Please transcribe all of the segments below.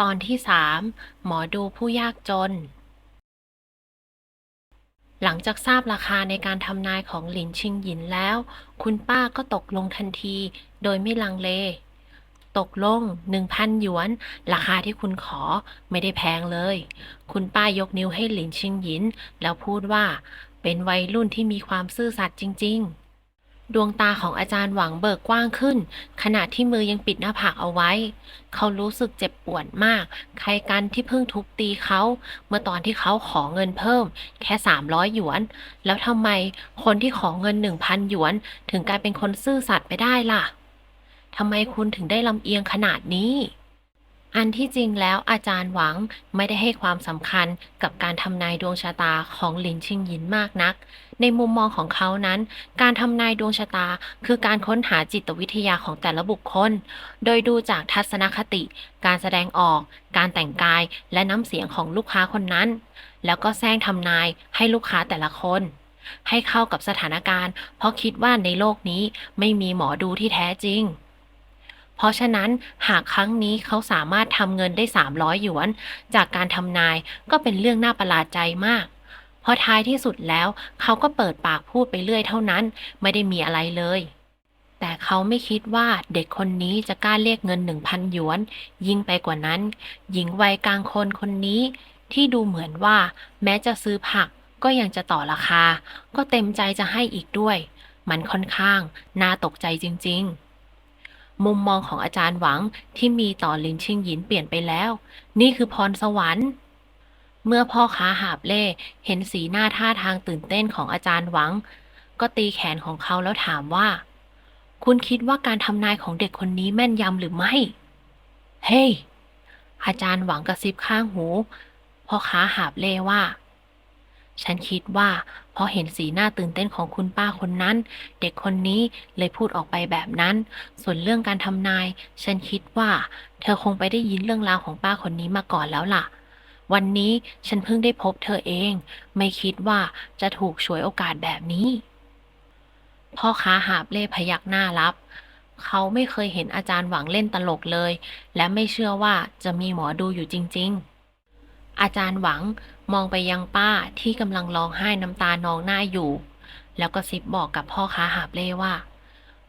ตอนที่สามหมอดูผู้ยากจน หลังจากทราบราคาในการทำนายของหลินชิงหยินแล้ว คุณป้าก็ตกลงทันทีโดยไม่ลังเล ตกลงหนึ่งพันหยวน ราคาที่คุณขอไม่ได้แพงเลย คุณป้ายกนิ้วให้หลินชิงหยิน แล้วพูดว่า เป็นวัยรุ่นที่มีความซื่อสัตย์จริง ๆ ดวงตาของอาจารย์หวังเบิกกว้างขึ้น ขณะที่มือยังปิดหน้าผากเอาไว้ เขารู้สึกเจ็บปวดมาก ใครกันที่เพิ่งทุบตีเขา เมื่อตอนที่เขาขอเงินเพิ่ม แค่ 300 หยวน แล้วทำไมคนที่ขอเงิน 1,000 หยวน ถึงกลายเป็นคนซื่อสัตย์ไปได้ล่ะทำไมคุณถึงได้ลำเอียงขนาดนี้ อันที่จริงแล้วอาจารย์หวังไม่ได้ให้ความสำคัญกับการทำนายดวงชะตาของหลินชิงหยินมากนัก ในมุมมองของเขานั้น การทำนายดวงชะตาคือการค้นหาจิตวิทยาของแต่ละบุคคล โดยดูจากทัศนคติ การแสดงออก การแต่งกาย และน้ำเสียงของลูกค้าคนนั้น แล้วก็แซงทำนายให้ลูกค้าแต่ละคนให้เข้ากับสถานการณ์ เพราะคิดว่าในโลกนี้ไม่มีหมอดูที่แท้จริง เพราะฉะนั้นหากครั้งนี้เขาสามารถทำเงินได้ 300 หยวน จากการทำนายก็เป็นเรื่องน่าประหลาดใจมาก เพราะท้ายที่สุดแล้วเขาก็เปิดปากพูดไปเรื่อยเท่านั้น ไม่ได้มีอะไรเลย แต่เขาไม่คิดว่าเด็กคนนี้จะกล้าเรียกเงิน 1,000 หยวน ยิ่งไปกว่านั้น หญิงวัยกลางคนคนนี้ ที่ดูเหมือนว่า แม้จะซื้อผักก็ยังจะต่อราคา ก็เต็มใจจะให้อีกด้วย มันค่อนข้างน่าตกใจจริง ๆ มุมมองของอาจารย์หวังที่มีต่อลินชิงหยินเปลี่ยนไปแล้ว นี่คือพรสวรรค์ เมื่อพ่อค้าหาบเล่เห็นสีหน้าท่าทางตื่นเต้นของอาจารย์หวัง ก็ตีแขนของเขาแล้วถามว่า คุณคิดว่าการทำนายของเด็กคนนี้แม่นยำหรือไม่ เฮ้ hey! อาจารย์หวังกระซิบข้างหูพ่อค้าหาบเล่ว่า ฉันคิดว่าเพราะเห็นสีหน้าตื่นเต้นของคุณป้าคนนั้น เด็กคนนี้เลยพูดออกไปแบบนั้น ส่วนเรื่องการทำนาย ฉันคิดว่า เธอคงไปได้ยินเรื่องราวของป้าคนนี้มาก่อนแล้วล่ะ วันนี้ฉันเพิ่งได้พบเธอเอง ไม่คิดว่าจะถูกฉวยโอกาสแบบนี้ พ่อค้าหาบเล่พยักหน้ารับเขาไม่เคยเห็นอาจารย์หวังเล่นตลกเลย และไม่เชื่อว่าจะมีหมอดูอยู่จริง ๆ อาจารย์หวังมองไปยังป้าที่กำลังร้องไห้น้ำตานองหน้าอยู่ แล้วก็ซิบบอกกับพ่อค้าหาบเล่ว่า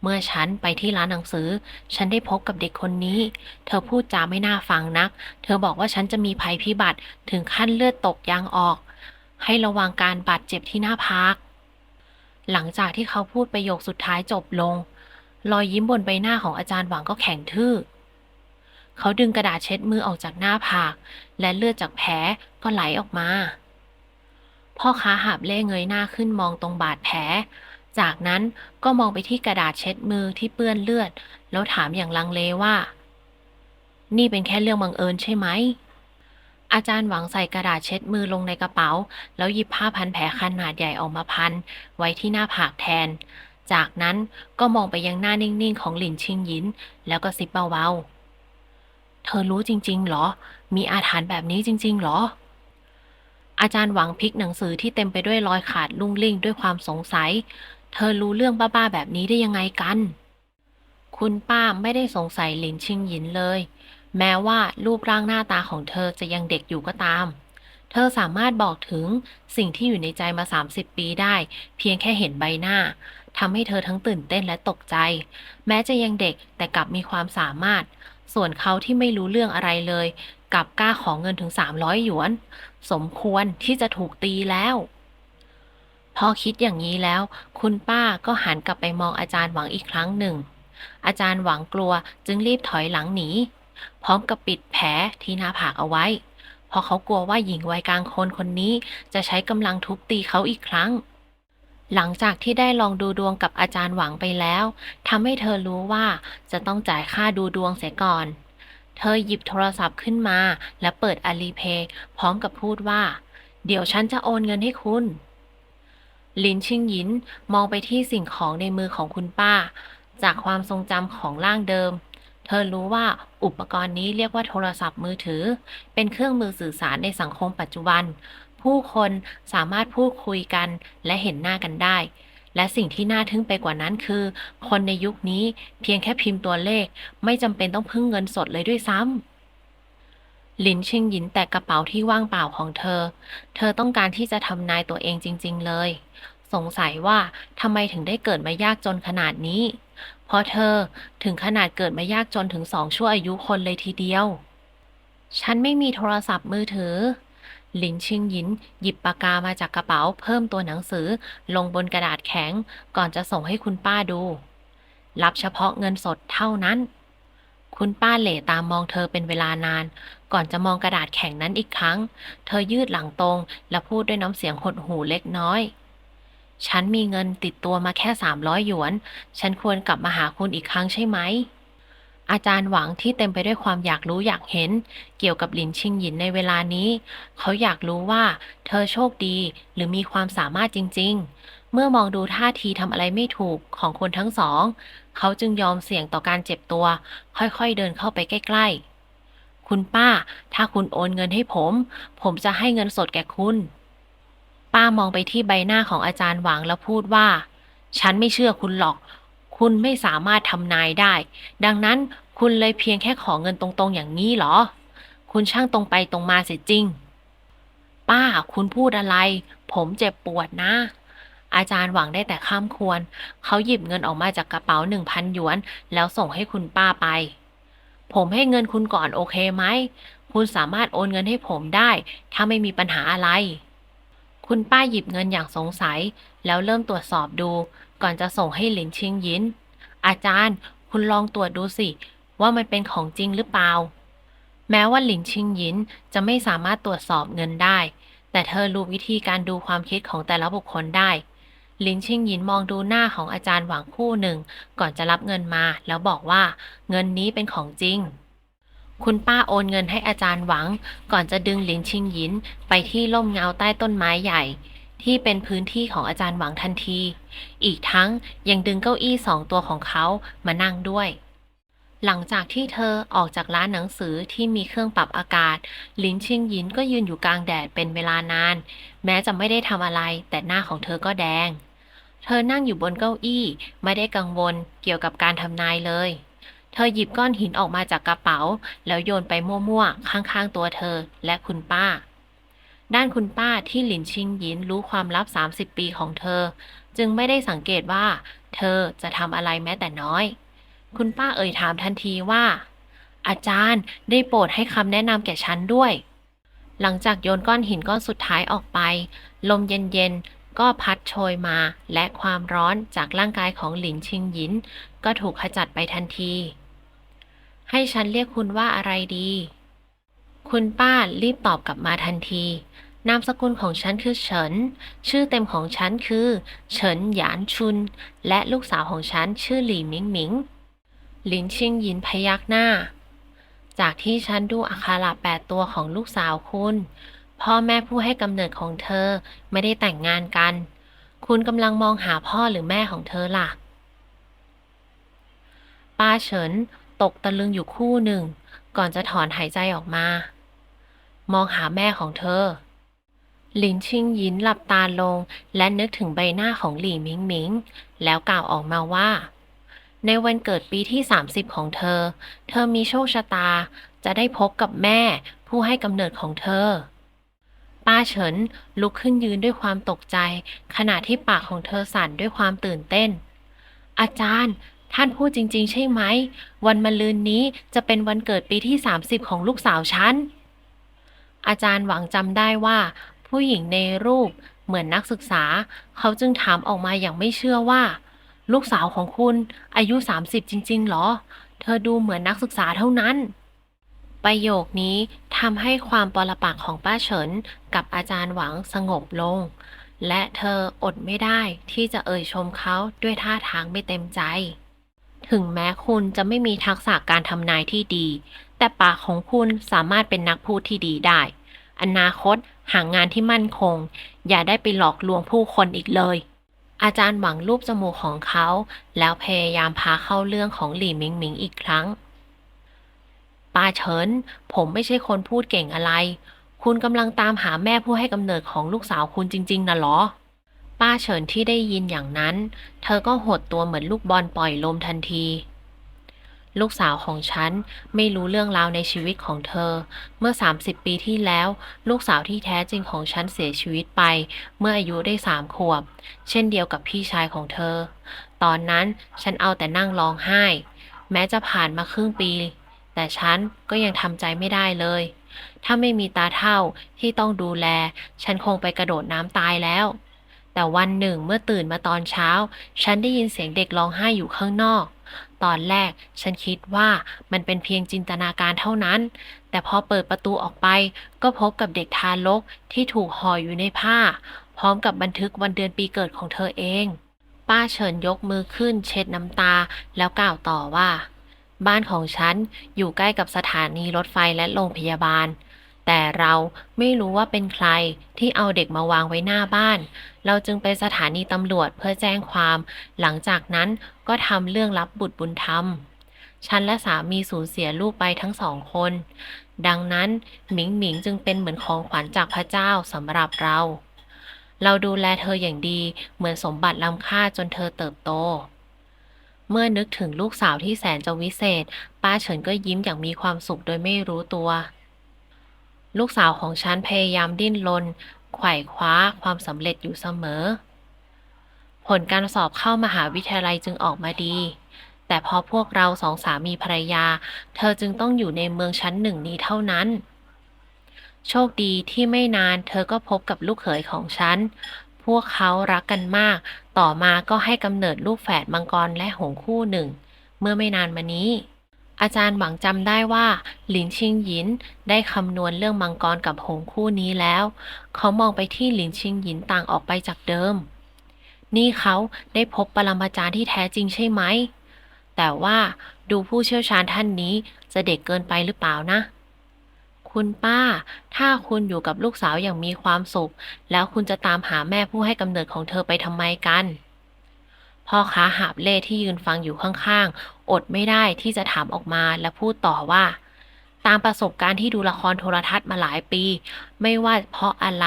เมื่อฉันไปที่ร้านหนังสือ ฉันได้พบกับเด็กคนนี้ เธอพูดจาไม่น่าฟังนัก เธอบอกว่าฉันจะมีภัยพิบัติถึงขั้นเลือดตกยางออก ให้ระวังการบาดเจ็บที่หน้าพักหลังจากที่เขาพูดประโยคสุดท้ายจบลง รอยยิ้มบนใบหน้าของอาจารย์หวังก็แข็งทื่อ เขาดึงกระดาษเช็ดมือออกจากหน้าผาก และเลือดจากแผลก็ไหลออกมา พ่อค้าหาบเล่เงยหน้าขึ้นมองตรงบาดแผล จากนั้นก็มองไปที่กระดาษเช็ดมือที่เปื้อนเลือด แล้วถามอย่างลังเลว่า นี่เป็นแค่เรื่องบังเอิญใช่ไหม อาจารย์หวังใส่กระดาษเช็ดมือลงในกระเป๋า แล้วหยิบผ้าพันแผลขนาดใหญ่ออกมาพัน ไว้ที่หน้าผากแทนจากนั้นก็มองไปยังหน้านิ่ง ๆ ของหลินชิงหยิน แล้วก็ซิบเบา ๆ เธอรู้จริง ๆ เหรอ มีอาถรรพ์แบบนี้จริง ๆ เหรอ อาจารย์หวังพลิกหนังสือที่เต็มไปด้วยรอยขาดลุ่งลิ่งด้วยความสงสัย เธอรู้เรื่องบ้าๆแบบนี้ได้ยังไงกัน คุณป้าไม่ได้สงสัยหลินชิงหยินเลย แม้ว่ารูปร่างหน้าตาของเธอจะยังเด็กอยู่ก็ตาม เธอสามารถบอกถึงสิ่งที่อยู่ในใจมา 30 ปีได้ เพียงแค่เห็นใบหน้าทำให้เธอทั้งตื่นเต้นและตกใจ แม้จะยังเด็กแต่กลับมีความสามารถ ส่วนเขาที่ไม่รู้เรื่องอะไรเลย กับกล้าขอเงินถึง300หยวน สมควรที่จะถูกตีแล้ว พอคิดอย่างนี้แล้ว คุณป้าก็หันกลับไปมองอาจารย์หวังอีกครั้งหนึ่ง อาจารย์หวังกลัวจึงรีบถอยหลังหนี พร้อมกับปิดแผลที่หน้าผากเอาไว้ เพราะเขากลัวว่าหญิงวัยกลางคนคนนี้จะใช้กำลังทุบตีเขาอีกครั้ง หลังจากที่ได้ลองดูดวงกับอาจารย์หวังไปแล้วทำให้เธอรู้ว่าจะต้องจ่ายค่าดูดวงเสียก่อน เธอหยิบโทรศัพท์ขึ้นมา และเปิดอาลีเพย์พร้อมกับพูดว่า เดี๋ยวฉันจะโอนเงินให้คุณ ลินชิงหยินมองไปที่สิ่งของในมือของคุณป้า จากความทรงจำของร่างเดิม เธอรู้ว่าอุปกรณ์นี้เรียกว่าโทรศัพท์มือถือ เป็นเครื่องมือสื่อสารในสังคมปัจจุบัน ผู้คนสามารถพูดคุยกันและเห็นหน้ากันได้ และสิ่งที่น่าทึ่งไปกว่านั้นคือ คนในยุคนี้เพียงแค่พิมพ์ตัวเลข ไม่จำเป็นต้องพึ่งเงินสดเลยด้วยซ้หลินชิงหยินแตะกระเป๋าที่ว่างเปล่าของเธอ เธอต้องการที่จะทำนายตัวเองจริง ๆ เลย สงสัยว่าทำไมถึงได้เกิดมายากจนขนาดนี้ เพราะเธอถึงขนาดเกิดมายากจนถึงสองชั่วอายุคนเลยทีเดียวฉันไม่มีโทรศัพท์มือถือ ลินชิงหยิน หยิบปากกามาจากกระเป๋าเพิ่มตัวหนังสือ ลงบนกระดาษแข็ง ก่อนจะส่งให้คุณป้าดู รับเฉพาะเงินสดเท่านั้น คุณป้าเหล่ตามมองเธอเป็นเวลานาน ก่อนจะมองกระดาษแข็งนั้นอีกครั้ง เธอยืดหลังตรง และพูดด้วยน้ำเสียงหดหูเล็กน้อย ฉันมีเงินติดตัวมาแค่สามร้อยหยวน ฉันควรกลับมาหาคุณอีกครั้งใช่ไหม อาจารย์หวังที่เต็มไปด้วยความอยากรู้อยากเห็น เกี่ยวกับหลินชิงหยินในเวลานี้ เขาอยากรู้ว่า เธอโชคดีหรือมีความสามารถจริง ๆ เมื่อมองดูท่าทีทำอะไรไม่ถูกของคนทั้งสอง เขาจึงยอมเสี่ยงต่อการเจ็บตัว ค่อยๆเดินเข้าไปใกล้ ๆ คุณป้า ถ้าคุณโอนเงินให้ผม ผมจะให้เงินสดแก่คุณ ป้ามองไปที่ใบหน้าของอาจารย์หวังแล้วพูดว่า ฉันไม่เชื่อคุณหรอก คุณไม่สามารถทำนายได้ ดังนั้นคุณเลยเพียงแค่ขอเงินตรงๆอย่างนี้เหรอ คุณช่างตรงไปตรงมาเสียจริง ป้าคุณพูดอะไร ผมเจ็บปวดนะ อาจารย์หวังได้แต่ข้ามควร เขาหยิบเงินออกมาจากกระเป๋าหนึ่งพันหยวน แล้วส่งให้คุณป้าไป ผมให้เงินคุณก่อนโอเคไหม คุณสามารถโอนเงินให้ผมได้ ถ้าไม่มีปัญหาอะไร คุณป้าหยิบเงินอย่างสงสัย แล้วเริ่มตรวจสอบดู ก่อนจะส่งให้หลินชิงยิน อาจารย์ คุณลองตรวจดูสิ ว่ามันเป็นของจริงหรือเปล่า แม้ว่าหลินชิงยินจะไม่สามารถตรวจสอบเงินได้ แต่เธอรู้วิธีการดูความคิดของแต่ละบุคคลได้ หลินชิงยินมองดูหน้าของอาจารย์หวังคู่หนึ่ง ก่อนจะรับเงินมา แล้วบอกว่า เงินนี้เป็นของจริงคุณป้าโอนเงินให้อาจารย์หวัง ก่อนจะดึงหลินชิงหยินไปที่ร่มเงาใต้ต้นไม้ใหญ่ ที่เป็นพื้นที่ของอาจารย์หวังทันที อีกทั้งยังดึงเก้าอี้สองตัวของเขามานั่งด้วย หลังจากที่เธอออกจากร้านหนังสือที่มีเครื่องปรับอากาศ ลินชิงยินก็ยืนอยู่กลางแดดเป็นเวลานาน แม้จะไม่ได้ทำอะไร แต่หน้าของเธอก็แดง เธอนั่งอยู่บนเก้าอี้ ไม่ได้กังวลเกี่ยวกับการทำนายเลยเธอหยิบก้อนหินออกมาจากกระเป๋า แล้วโยนไปมั่วๆ ข้างๆ ตัวเธอและคุณป้า ด้านคุณป้าที่หลินชิงหยินรู้ความลับ 30 ปีของเธอ จึงไม่ได้สังเกตว่า เธอจะทำอะไรแม้แต่น้อย คุณป้าเอ่ยถามทันทีว่า อาจารย์ได้โปรดให้คำแนะนำแก่ฉันด้วย หลังจากโยนก้อนหินก้อนสุดท้ายออกไป ลมเย็นๆก็พัดโชยมา และความร้อนจากร่างกายของหลินชิงหยิน ก็ถูกขจัดไปทันที ให้ฉันเรียกคุณว่าอะไรดี คุณป้ารีบตอบกลับมาทันที นามสกุลของฉันคือเฉิน ชื่อเต็มของฉันคือ เฉินหยานชุน และลูกสาวของฉันชื่อหลี่หมิงหมิง หลินชิงยินพยักหน้า จากที่ฉันดูอักขระแปดตัวของลูกสาวคุณ พ่อแม่ผู้ให้กำเนิดของเธอไม่ได้แต่งงานกัน คุณกำลังมองหาพ่อหรือแม่ของเธอล่ะ ป้าเฉินตกตะลึงอยู่คู่หนึ่ง ก่อนจะถอนหายใจออกมา มองหาแม่ของเธอ หลินชิงยินหลับตาลง และนึกถึงใบหน้าของหลี่มิงมิง แล้วกล่าวออกมาว่า ในวันเกิดปีที่ 30 ของเธอ เธอมีโชคชะตาจะได้พบกับแม่ผู้ให้กำเนิดของเธอ ป้าเฉินลุกขึ้นยืนด้วยความตกใจ ขณะที่ปากของเธอสั่นด้วยความตื่นเต้น อาจารย์ท่านพูดจริง ๆ ใช่ไหม วันมะรืนนี้จะเป็นวันเกิดปีที่ 30 ของลูกสาวฉัน อาจารย์หวังจำได้ว่า ผู้หญิงในรูปเหมือนนักศึกษา เขาจึงถามออกมาอย่างไม่เชื่อว่า ลูกสาวของคุณอายุ 30 จริง ๆ หรอ เธอดูเหมือนนักศึกษาเท่านั้น ประโยคนี้ทำให้ความปรปักของป้าเฉินกับอาจารย์หวังสงบลง และเธออดไม่ได้ที่จะเอ่ยชมเขาด้วยท่าทางไม่เต็มใจ ถึงแม้คุณจะไม่มีทักษะการทำนายที่ดี แต่ปากของคุณสามารถเป็นนักพูดที่ดีได้ อนาคตหางานที่มั่นคง อย่าได้ไปหลอกลวงผู้คนอีกเลย อาจารย์หวังรูปจมูกของเขา แล้วพยายามพาเข้าเรื่องของหลี่หมิงหมิงอีกครั้งป้าเฉิน ผมไม่ใช่คนพูดเก่งอะไร คุณกำลังตามหาแม่ผู้ให้กำเนิดของลูกสาวคุณจริง ๆนะหรอ ป้าเฉินที่ได้ยินอย่างนั้น เธอก็หดตัวเหมือนลูกบอลปล่อยลมทันที ลูกสาวของฉันไม่รู้เรื่องราวในชีวิตของเธอ เมื่อ 30 ปีที่แล้ว ลูกสาวที่แท้จริงของฉันเสียชีวิตไป เมื่ออายุได้สามขวบ เช่นเดียวกับพี่ชายของเธอ ตอนนั้นฉันเอาแต่นั่งร้องไห้ แม้จะผ่านมาครึ่งปี แต่ฉันก็ยังทำใจไม่ได้เลย ถ้าไม่มีตาเท่าที่ต้องดูแล ฉันคงไปกระโดดน้ำตายแล้วแต่วันหนึ่งเมื่อตื่นมาตอนเช้า ฉันได้ยินเสียงเด็กร้องไห้อยู่ข้างนอก ตอนแรกฉันคิดว่ามันเป็นเพียงจินตนาการเท่านั้น แต่พอเปิดประตูออกไปก็พบกับเด็กทารกที่ถูกห่ออยู่ในผ้า พร้อมกับบันทึกวันเดือนปีเกิดของเธอเอง ป้าเฉินยกมือขึ้นเช็ดน้ำตาแล้วกล่าวต่อว่า บ้านของฉันอยู่ใกล้กับสถานีรถไฟและโรงพยาบาล แต่เราไม่รู้ว่าเป็นใครที่เอาเด็กมาวางไว้หน้าบ้าน เราจึงไปสถานีตำรวจเพื่อแจ้งความ หลังจากนั้นก็ทำเรื่องรับบุตรบุญธรรม ฉันและสามีสูญเสียลูกไปทั้งสองคน ดังนั้นหมิงหมิงจึงเป็นเหมือนของขวัญจากพระเจ้าสำหรับเรา เราดูแลเธออย่างดีเหมือนสมบัติล้ำค่าจนเธอเติบโตเมื่อนึกถึงลูกสาวที่แสนจะวิเศษ ป้าเฉินก็ยิ้มอย่างมีความสุขโดยไม่รู้ตัว ลูกสาวของฉันพยายามดิ้นรนไขว่คว้าความสำเร็จอยู่เสมอ ผลการสอบเข้ามหาวิทยาลัยจึงออกมาดี แต่พอพวกเราสองสามีภรรยา เธอจึงต้องอยู่ในเมืองชั้นหนึ่งนี้เท่านั้น โชคดีที่ไม่นานเธอก็พบกับลูกเขยของฉัน พวกเขารักกันมาก ต่อมาก็ให้กำเนิดลูกแฝดมังกรและหงคู่หนึ่ง เมื่อไม่นานมานี้ อาจารย์หวังจำได้ว่า หลินชิงหยินได้คำนวณเรื่องมังกรกับหงคู่นี้แล้ว เขามองไปที่หลินชิงหยินต่างออกไปจากเดิม นี่เขาได้พบปรมาจารย์ที่แท้จริงใช่ไหม แต่ว่าดูผู้เชี่ยวชาญท่านนี้จะเด็กเกินไปหรือเปล่านะ คุณป้า ถ้าคุณอยู่กับลูกสาวอย่างมีความสุข แล้วคุณจะตามหาแม่ผู้ให้กำเนิดของเธอไปทำไมกัน พ่อค้าหาบเล่ที่ยืนฟังอยู่ข้างๆ อดไม่ได้ที่จะถามออกมาและพูดต่อว่า ตามประสบการณ์ที่ดูละครโทรทัศน์มาหลายปี ไม่ว่าเพราะอะไร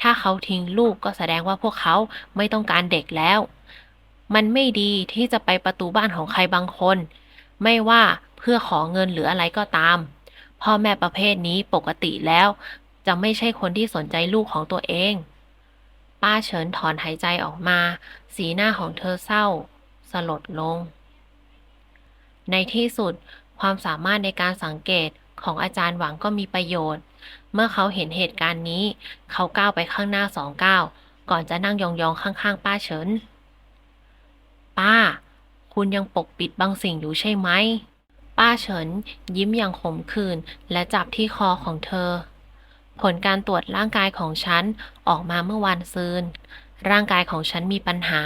ถ้าเขาทิ้งลูกก็แสดงว่าพวกเขาไม่ต้องการเด็กแล้ว มันไม่ดีที่จะไปประตูบ้านของใครบางคน ไม่ว่าเพื่อขอเงินหรืออะไรก็ตาม พ่อแม่ประเภทนี้ปกติแล้ว จะไม่ใช่คนที่สนใจลูกของตัวเอง ป้าเฉินถอนหายใจออกมา สีหน้าของเธอเศร้า สลดลง ในที่สุดความสามารถในการสังเกตของอาจารย์หวังก็มีประโยชน์ เมื่อเขาเห็นเหตุการณ์นี้ เขาก้าวไปข้างหน้าสองก้าวก่อนจะนั่งยองๆข้างๆ ป้าเฉิน ป้า คุณยังปกปิดบางสิ่งอยู่ใช่ไหม ป้าเฉินยิ้มอย่างขมขื่นและจับที่คอของเธอ ผลการตรวจร่างกายของฉันออกมาเมื่อวันซืน ร่างกายของฉันมีปัญหา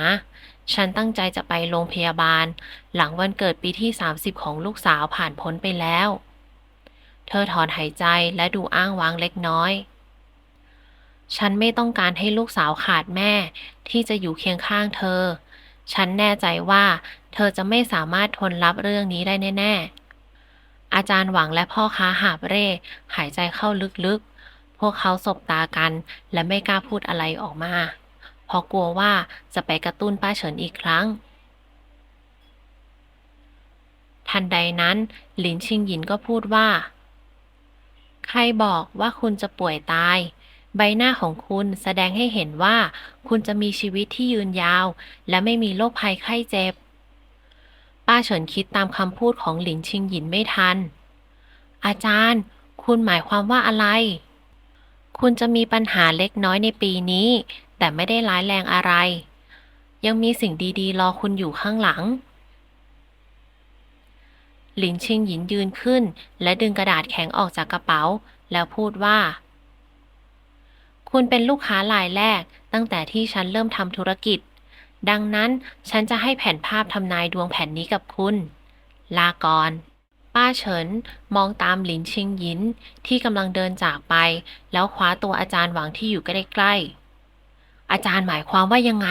ฉันตั้งใจจะไปโรงพยาบาล หลังวันเกิดปีที่ 30 ของลูกสาวผ่านพ้นไปแล้ว เธอถอนหายใจและดูอ้างว้างเล็กน้อย ฉันไม่ต้องการให้ลูกสาวขาดแม่ ที่จะอยู่เคียงข้างเธอ ฉันแน่ใจว่า เธอจะไม่สามารถทนรับเรื่องนี้ได้แน่ ๆ อาจารย์หวังและพ่อค้าหาบเร่หายใจเข้าลึกๆ พวกเขาสบตากัน และไม่กล้าพูดอะไรออกมา เพราะกลัวว่าจะไปกระตุ้นป้าเฉินอีกครั้ง ทันใดนั้นหลินชิงหยินก็พูดว่า ใครบอกว่าคุณจะป่วยตาย ใบหน้าของคุณแสดงให้เห็นว่า คุณจะมีชีวิตที่ยืนยาว และไม่มีโรคภัยไข้เจ็บ ป้าเฉินคิดตามคำพูดของหลินชิงหยินไม่ทัน อาจารย์ คุณหมายความว่าอะไร คุณจะมีปัญหาเล็กน้อยในปีนี้ แต่ไม่ได้ร้ายแรงอะไร ยังมีสิ่งดีๆ รอคุณอยู่ข้างหลัง หลินชิงหยินยืนขึ้น และดึงกระดาษแข็งออกจากกระเป๋า แล้วพูดว่า คุณเป็นลูกค้ารายแรก ตั้งแต่ที่ฉันเริ่มทำธุรกิจ ดังนั้นฉันจะให้แผ่นภาพทำนายดวงแผ่นนี้กับคุณ ลาก่อน ป้าเฉินมองตามหลินชิงหยินที่กำลังเดินจากไป แล้วคว้าตัวอาจารย์หวังที่อยู่ใกล้ๆอาจารย์หมายความว่ายังไง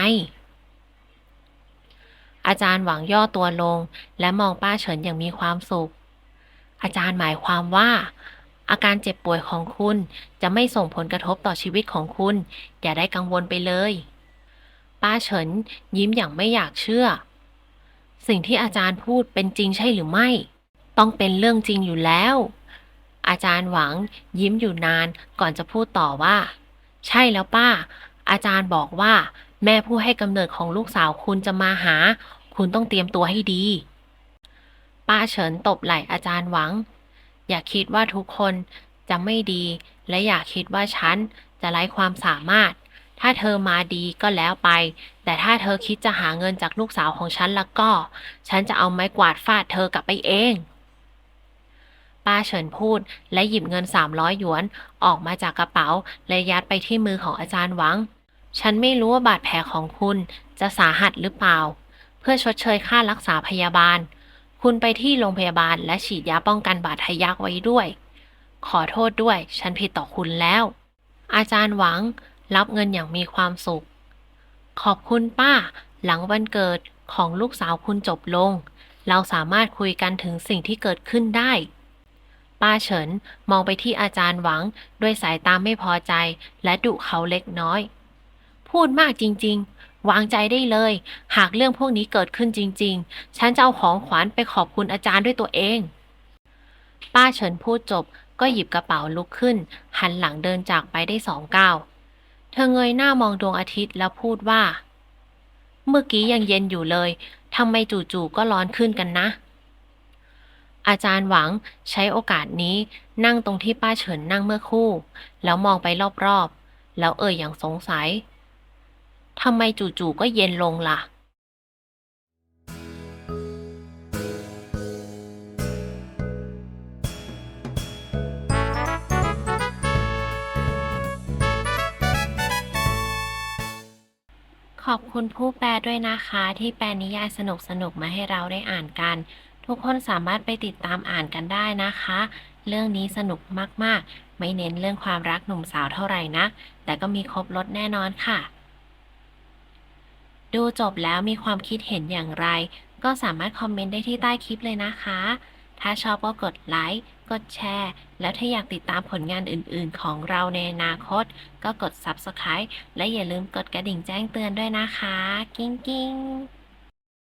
อาจารย์หวังย่อตัวลง และมองป้าเฉินอย่างมีความสุข อาจารย์หมายความว่า อาการเจ็บป่วยของคุณจะไม่ส่งผลกระทบต่อชีวิตของคุณ อย่าได้กังวลไปเลย ป้าเฉินยิ้มอย่างไม่อยากเชื่อ สิ่งที่อาจารย์พูดเป็นจริงใช่หรือไม่ ต้องเป็นเรื่องจริงอยู่แล้ว อาจารย์หวังยิ้มอยู่นานก่อนจะพูดต่อว่า ใช่แล้วป้า อาจารย์บอกว่า แม่ผู้ให้กำเนิดของลูกสาวคุณจะมาหา คุณต้องเตรียมตัวให้ดี ป้าเฉินตบไหล่อาจารย์หวัง อย่าคิดว่าทุกคนจะไม่ดี และอย่าคิดว่าฉันจะไร้ความสามารถ ถ้าเธอมาดีก็แล้วไป แต่ถ้าเธอคิดจะหาเงินจากลูกสาวของฉันแล้วก็ ฉันจะเอาไม้กวาดฟาดเธอกลับไปเอง ป้าเฉินพูด และหยิบเงิน 300 หยวน ออกมาจากกระเป๋าและยัดไปที่มือของอาจารย์หวัง ฉันไม่รู้ว่าบาดแผลของคุณจะสาหัสหรือเปล่า เพื่อชดเชยค่ารักษาพยาบาล คุณไปที่โรงพยาบาลและฉีดยาป้องกันบาดทะยักไว้ด้วย ขอโทษด้วย ฉันผิดต่อคุณแล้ว อาจารย์หวัง รับเงินอย่างมีความสุข ขอบคุณป้า หลังวันเกิดของลูกสาวคุณจบลง เราสามารถคุยกันถึงสิ่งที่เกิดขึ้นได้ ป้าเฉินมองไปที่อาจารย์หวัง ด้วยสายตาไม่พอใจ และดุเขาเล็กน้อย พูดมากจริง ๆ วางใจได้เลย หากเรื่องพวกนี้เกิดขึ้นจริง ๆ ฉันจะเอาของขวัญไปขอบคุณอาจารย์ด้วยตัวเอง ป้าเฉินพูดจบก็หยิบกระเป๋าลุกขึ้น หันหลังเดินจากไปได้สองก้าวเธอเงยหน้ามองดวงอาทิตย์แล้วพูดว่า เมื่อกี้ยังเย็นอยู่เลยทำไมจู่ๆก็ร้อนขึ้นกันนะ อาจารย์หวังใช้โอกาสนี้นั่งตรงที่ป้าเฉินนั่งเมื่อคู่ แล้วมองไปรอบๆ แล้วเอ่ยอย่างสงสัยทำไมจู่ๆก็เย็นลงล่ะ ขอบคุณผู้แปลด้วยนะคะ ที่แปลนิยายสนุกๆ มาให้เราได้อ่านกัน ทุกคนสามารถไปติดตามอ่านกันได้นะคะ เรื่องนี้สนุกมากๆ ไม่เน้นเรื่องความรักหนุ่มสาวเท่าไหร่นะ แต่ก็มีครบรถแน่นอนค่ะ ดูจบแล้วมีความคิดเห็นอย่างไร ก็สามารถคอมเมนต์ได้ที่ใต้คลิปเลยนะคะ ถ้าชอบก็กดไลค์ กดแชร์ แล้วถ้าอยากติดตามผลงานอื่นๆ ของเราในอนาคต ก็กด Subscribe และอย่าลืมกดกระดิ่งแจ้งเตือนด้วยนะคะ กิ้งกิ้ง